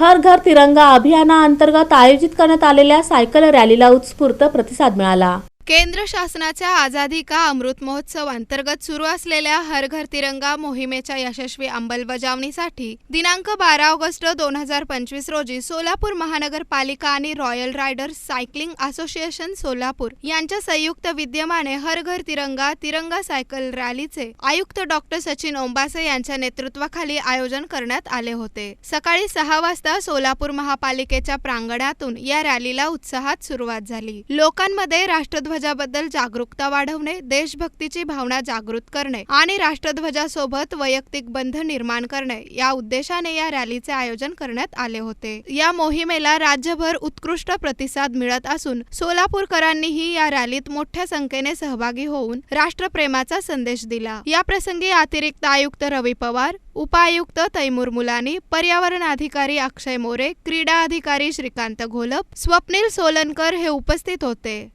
हर घर तिरंगा अभियानाअंतर्गत आयोजित करण्यात आलेल्या सायकल रॅलीला उत्स्फूर्त प्रतिसाद मिळाला. केंद्र शासनाच्या आझादी का अमृत महोत्सव अंतर्गत सुरू असलेल्या हर घर तिरंगा मोहिमेच्या यशस्वी अंमलबजावणीसाठी दिनांक बारा ऑगस्ट दोन हजार पंचवीस रोजी सोलापूर महानगरपालिका आणि Royal Riders Cycling Association Solapur यांच्या संयुक्त विद्यमाने हर घर तिरंगा तिरंगा सायकल रॅलीचे आयुक्त डॉक्टर सचिन ओंबासे यांच्या नेतृत्वाखाली आयोजन करण्यात आले होते. सकाळी सहा वाजता सोलापूर महापालिकेच्या प्रांगणातून या रॅलीला उत्साहात सुरुवात झाली. लोकांमध्ये राष्ट्रध्वजाबद्दल जागरूकता वाढवणे देशभक्तीची भावना जागृत करणे आणि राष्ट्रध्वजासोबत वैयक्तिक बंध निर्माण करणे या उद्देशाने या रॅलीचे आयोजन करण्यात आले होते. या मोहिमेला राज्यभर उत्कृष्ट प्रतिसाद मिळत असून सोलापूरकरांनीही या रॅलीत मोठ्या संख्येने सहभागी होऊन राष्ट्रप्रेमाचा संदेश दिला. या प्रसंगी अतिरिक्त आयुक्त रवी पवार उपायुक्त तैमूर मुलानी पर्यावरण अधिकारी अक्षय मोरे क्रीडा अधिकारी श्रीकांत घोलप स्वप्नील सोलनकर हे उपस्थित होते.